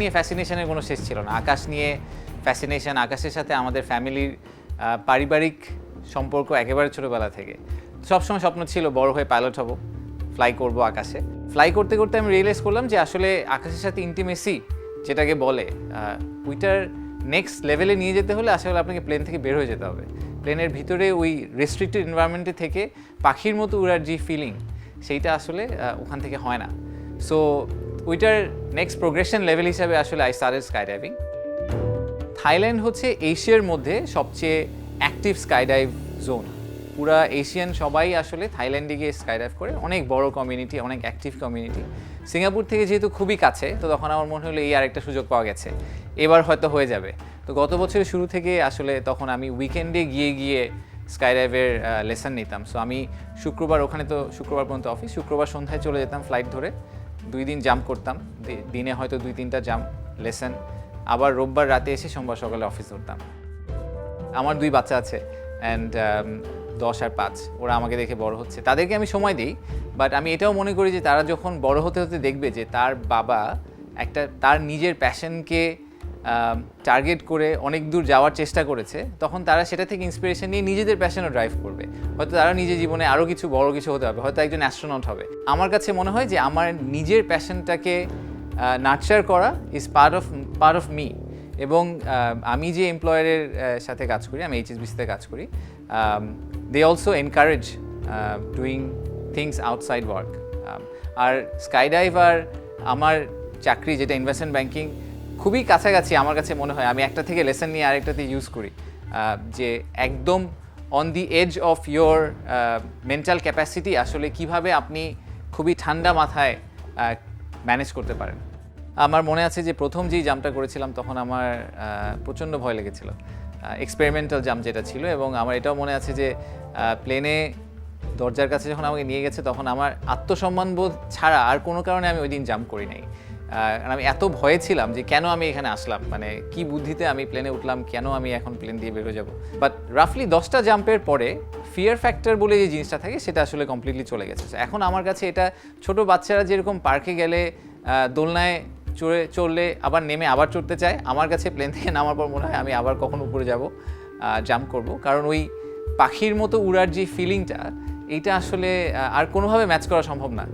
নিয়ে ফ্যাসিনেশনের কোনো শেষ ছিল না। আকাশ নিয়ে ফ্যাসিনেশন আকাশের সাথে আমাদের ফ্যামিলির পারিবারিক সম্পর্ক একেবারে ছোটোবেলা থেকে। সবসময় স্বপ্ন ছিল বড় হয়ে পাইলট হব ফ্লাই করব আকাশে। ফ্লাই করতে করতে আমি রিয়েলাইজ করলাম যে আসলে আকাশের সাথে ইন্টিমেসি যেটাকে বলে আহ, ওইটার নেক্সট লেভেলে নিয়ে যেতে হলে আসলে আপনাকে প্লেন থেকে বের হয়ে যেতে হবে। প্লেনের ভিতরে ওই রেস্ট্রিক্টেড এনভায়রনমেন্টে থেকে পাখির মতো উড়ার যে ফিলিং সেইটা আসলে ওখান থেকে হয় না। সো ওইটার নেক্সট প্রোগ্রেশন লেভেল হিসাবে আসলে I started sky diving Thailand হচ্ছে এশিয়ার মধ্যে সবচেয়ে অ্যাক্টিভ স্কাইডাইভ জোন পুরা এশিয়ান সবাই আসলে থাইল্যান্ডে গিয়ে স্কাইডাইভ করে। অনেক বড় কমিউনিটি অনেক অ্যাক্টিভ কমিউনিটি সিঙ্গাপুর থেকে যেহেতু খুবই কাছে, তো তখন আমার মনে হলো এই আরেকটা সুযোগ পাওয়া গেছে। এবার হয়তো হয়ে যাবে। তো গত বছরের শুরু থেকে আসলে তখন আমি উইকেন্ডে গিয়ে গিয়ে স্কাইডাইভের লেসন নিতাম। সো আমি শুক্রবার, ওখানে তো শুক্রবার পর্যন্ত অফিস শুক্রবার সন্ধ্যায় চলে যেতাম ফ্লাইট ধরে। দুই দিন জাম্প করতাম। দিনে হয়তো দুই, তিনটা জাম্প লেসেন আবার রোববার রাতে এসে সোমবার সকালে অফিস ধরতাম। আমার দুই বাচ্চা আছে অ্যান্ড দশ আর পাঁচ। ওরা আমাকে দেখে বড় হচ্ছে। তাদেরকে আমি সময় দিই বাট আমি এটাও মনে করি যে তারা যখন বড় হতে হতে দেখবে যে তার বাবা একটা, তার নিজের প্যাশনকে টার্গেট করে অনেক দূর যাওয়ার চেষ্টা করেছে, তখন তারা সেটা থেকে ইন্সপিরেশন নিয়ে নিজেদের প্যাশনও ড্রাইভ করবে। হয়তো তারা নিজের জীবনে আরও কিছু বড় কিছু হতে হবে হয়তো একজন অ্যাস্ট্রোনট হবে। আমার কাছে মনে হয় যে আমার নিজের প্যাশনটাকে নার্চার করা is part of part of me এবং আমি যে এমপ্লয়ারের সাথে কাজ করি, আমি এইচএসবিসিতে কাজ করি they also encourage doing things outside work R skydive আর আমার চাকরি যেটা ইনভেস্টমেন্ট ব্যাংকিং খুবই কাছাকাছি আমার কাছে মনে হয়। আমি একটা থেকে লেসন নিয়ে আরেকটাতে ইউজ করি। যে একদম on the edge of your mental capacity আসলে কীভাবে আপনি খুবই ঠান্ডা মাথায় ম্যানেজ করতে পারেন। আমার মনে আছে যে প্রথম যেই জামটা করেছিলাম তখন আমার প্রচণ্ড ভয় লেগেছিল। এক্সপেরিমেন্টাল জাম যেটা ছিল এবং আমার এটাও মনে আছে যে প্লেনে দরজার কাছে যখন আমাকে নিয়ে গেছে তখন আমার আত্মসম্মানবোধ ছাড়া আর কোনো কারণে আমি ওই দিন জাম্প করি নাই। আমি এত ভয়ে ছিলাম যে কেন আমি এখানে আসলাম? মানে কি বুদ্ধিতে আমি প্লেনে উঠলাম? কেন আমি এখন প্লেন দিয়ে বেরো যাব? বাট রাফলি দশটা জাম্পের পরে ফিয়ার ফ্যাক্টর বলে যে জিনিসটা থাকে, সেটা আসলে কমপ্লিটলি চলে গেছে। এখন আমার কাছে এটা ছোট বাচ্চারা যেরকম পার্কে গেলে দোলনায় চড়ে, চড়লে আবার নেমে আবার চড়তে চায়, আমার কাছে প্লেন থেকে নামার পর মনে হয় আমি আবার কখন উপরে যাব জাম্প করব। কারণ ওই পাখির মতো উড়ার যে ফিলিংটা এইটা আসলে আর কোনোভাবে ম্যাচ করা সম্ভব না।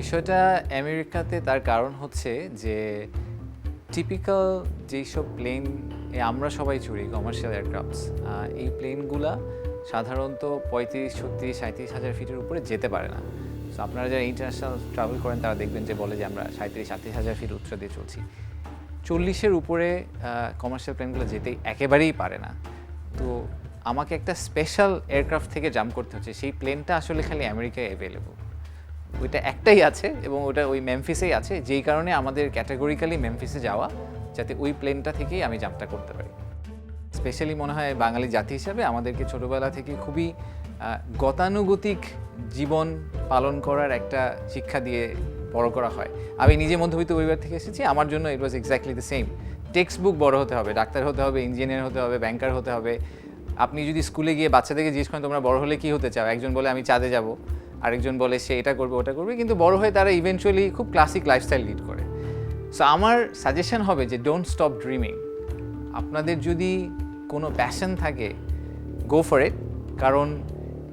বিষয়টা আমেরিকাতে তার কারণ হচ্ছে যে টিপিক্যাল যেইসব প্লেন আমরা সবাই চড়ি কমার্শিয়াল এয়ারক্রাফটস এই প্লেনগুলা সাধারণত পঁয়ত্রিশ, ছত্রিশ সাঁত্রিশ হাজার ফিটের উপরে যেতে পারে না। সো আপনারা যারা ইন্টারন্যাশনাল ট্রাভেল করেন, তারা দেখবেন যে বলে যে আমরা সাঁত্রিশ আটত্রিশ হাজার ফিট উচ্চতা দিয়ে চলছি। চল্লিশের উপরে কমার্শিয়াল প্লেনগুলো যেতেই একেবারেই পারে না। তো আমাকে একটা স্পেশাল এয়ারক্রাফট থেকে জাম্প করতে হচ্ছে। সেই প্লেনটা আসলে খালি আমেরিকায় অ্যাভেলেবল ওইটা একটাই আছে এবং ওটা ওই মেমফিসেই আছে, যেই কারণে আমাদের ক্যাটাগরিক্যালি মেমফিসে যাওয়া, যাতে ওই প্লেনটা থেকেই আমি জাম্পটা করতে পারি। স্পেশালি মনে হয় বাঙালি জাতি হিসাবে আমাদেরকে ছোটোবেলা থেকে খুবই গতানুগতিক জীবন পালন করার একটা শিক্ষা দিয়ে বড় করা হয়। আমি নিজে মধ্যবিত্ত পরিবার থেকে এসেছি, আমার জন্য it was exactly the same textbook বড় হতে হবে, ডাক্তার হতে হবে ইঞ্জিনিয়ার হতে হবে ব্যাংকার হতে হবে। আপনি যদি স্কুলে গিয়ে বাচ্চাদেরকে জিজ্ঞেস করেন, তোমরা বড় হলে কি হতে চাও? একজন বলে, আমি চাঁদে যাব। আরেকজন বলে সে এটা করবে, ওটা করবে, কিন্তু বড় হয়ে তারা ইভেনচুয়ালি খুব ক্লাসিক লাইফস্টাইল লিড করে। সো আমার সাজেশন হবে যে ডোন্ট স্টপ ড্রিমিং আপনাদের যদি কোনো প্যাশন থাকে গো ফর ইট কারণ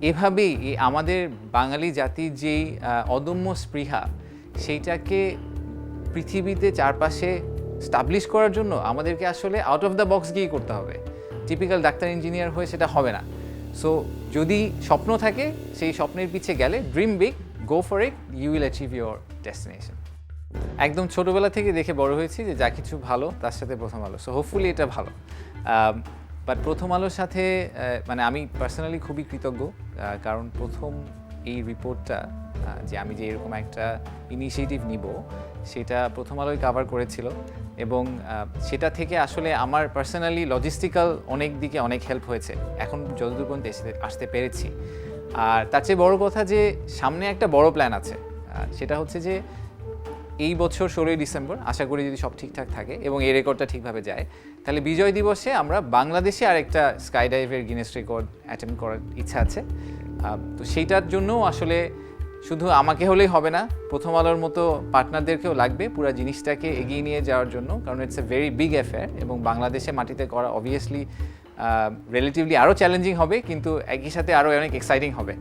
এভাবেই আমাদের বাঙালি জাতির যেই অদম্য স্পৃহা, সেইটাকে পৃথিবীতে চারপাশে স্টাবলিশ করার জন্য আমাদেরকে আসলে আউট অফ দ্য বক্স গিয়েই করতে হবে। টিপিক্যাল ডাক্তার ইঞ্জিনিয়ার হয়ে সেটা হবে না। সো যদি স্বপ্ন থাকে, সেই স্বপ্নের পিছিয়ে গেলে dream big go for it you will achieve your destination একদম ছোটোবেলা থেকে দেখে বড় হয়েছি যে যা কিছু ভালো, তার সাথে প্রথম আলো। সো হোপফুলি এটা ভালো। বাট প্রথম আলোর সাথে মানে আমি পার্সোনালি খুবই কৃতজ্ঞ কারণ প্রথম এই রিপোর্টটা যে আমি যে এরকম একটা ইনিশিয়েটিভ নিব, সেটা প্রথম আলোয় কাভার করেছিল এবং সেটা থেকে আসলে আমার পার্সোনালি লজিস্টিক্যাল অনেক দিকে অনেক হেল্প হয়েছে। এখন যতদূর পর্যন্ত এসে- আসতে পেরেছি। আর তার চেয়ে বড় কথা যে, সামনে একটা বড় প্ল্যান আছে। সেটা হচ্ছে যে, এই বছর ষোলোই ডিসেম্বর, আশা করি যদি সব ঠিকঠাক থাকে এবং এই রেকর্ডটা ঠিকভাবে যায়, তাহলে বিজয় দিবসে আমরা বাংলাদেশে আরেকটা স্কাই ডাইভের গিনেস রেকর্ড অ্যাটেম্প করার ইচ্ছা আছে। তো সেইটার জন্যও আসলে শুধু আমাকে হলেই হবে না, প্রথম আলোর মতো পার্টনারদেরকেও লাগবে পুরো জিনিসটাকে এগিয়ে নিয়ে যাওয়ার জন্য, কারণ it's a very big affair এবং বাংলাদেশে মাটিতে করা অবভিয়াসলি রিলেটিভলি আরও চ্যালেঞ্জিং হবে, কিন্তু একই সাথে আরও অনেক এক্সাইটিং হবে।